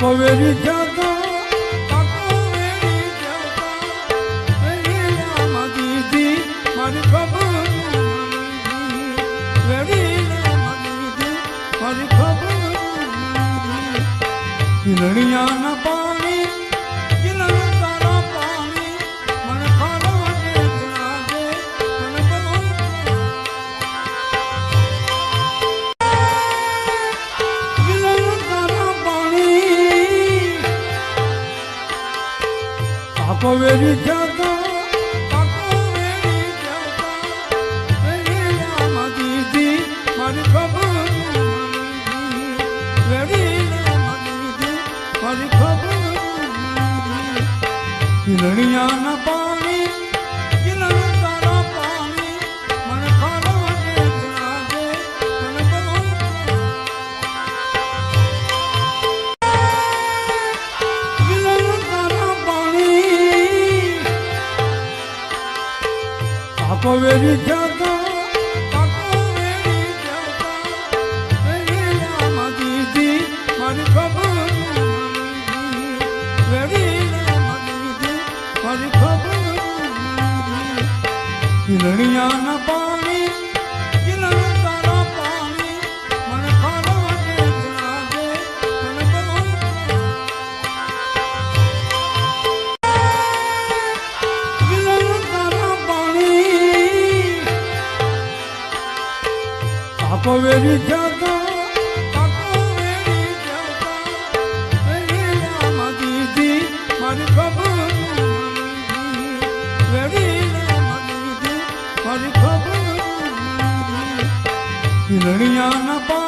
કાકો વેરી જતો કાકો વેરી જતો વેરી રામ દીદી મારી ખબર વેરી રામ દીદી મારી ખબર કિરણિયાના પાણી કાકો વેરી જતો કાકો વેરી જતો. વેરી રામ દીદી મારી ખબર વેરી રામા દીદી મારી ખબર કિરણિયાના પાણી કાકો વેરી જતો કાકો વેરી જતો. વેરી રામ દીદી મારી ખબર વેરી રામ દીદી મારી ખબર કિરણિયાના પાણી કાકો વેરી જતો કાકો વેરી જતો વેરી રામ દીદી મારી ખબર વેરી રામ